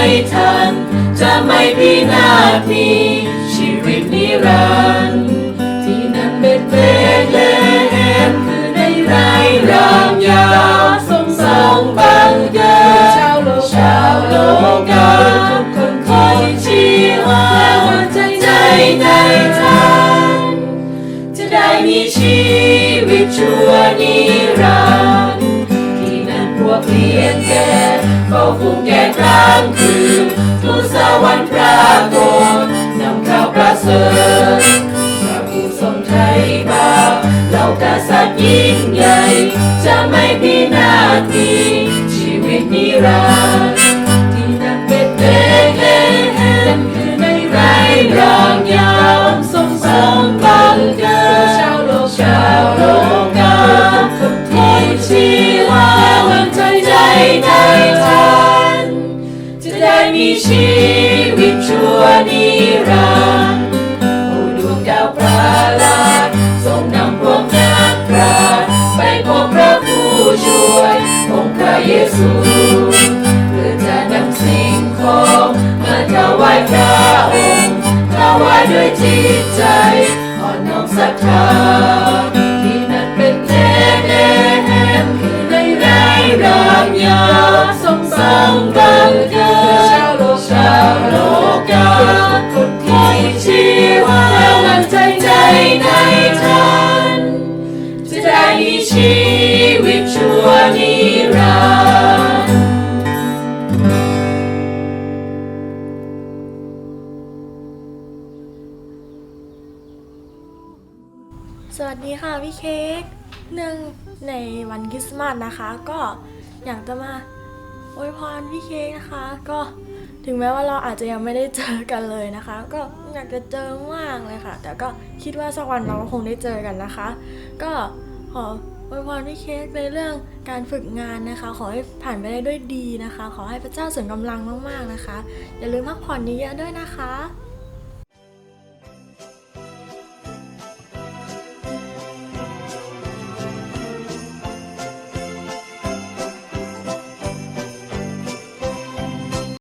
ใจท่านจะไม่พินาศมีชีวิตนิรันดร์ที่นั่นเป็นเบธเลนคือในไรรางยาวทรงสองบังเกิดชาวโลกชาวโลกกาคนคนชี้ว่าใจใจในท่านจะได้มีชีวิตชั่วนิรันดร์ที่นั่นพวกเรียนแก่ เฝ้าฟุ้งแก่กลางคืนทูสวรรค์ปรากฏนำข่าวประเสริฐพระผู้ทรงไทยบาเหล่ากษัตริย์ยิ่งใหญ่ จะไม่พินาศมีชีวิตนิรันดร์ นิรันดร์โอ้ดวงดาวพระลาดทรงนำพวกนักปราชไปพบพระผู้ช่วยองค์พระเยซูเพื่อจะนำสิ่งของมาถวายพระองค์ถวายด้วยจิตใจอ่อนน้อมศรัทธาที่นั่นเป็นเท้แน่แห่งในไรรางยา ดีค่ะพี่เค้กหนึ่งในวันคริสต์มาสนะคะ ก็อยากจะมาอวยพรพี่เค้กนะคะ ก็ถึงแม้ว่าเราอาจจะยังไม่ได้เจอกันเลยนะคะ ก็อยากจะเจอมากเลยค่ะ แต่ก็คิดว่าสักวันเราก็คงได้เจอกันนะคะ ก็ขออวยพรพี่เค้กในเรื่องการฝึกงานนะคะ ขอให้ผ่านไปได้ด้วยดีนะคะ ขอให้พระเจ้าเสริมกำลังมากๆนะคะ อย่าลืมพักผ่อนเยอะๆด้วยนะคะ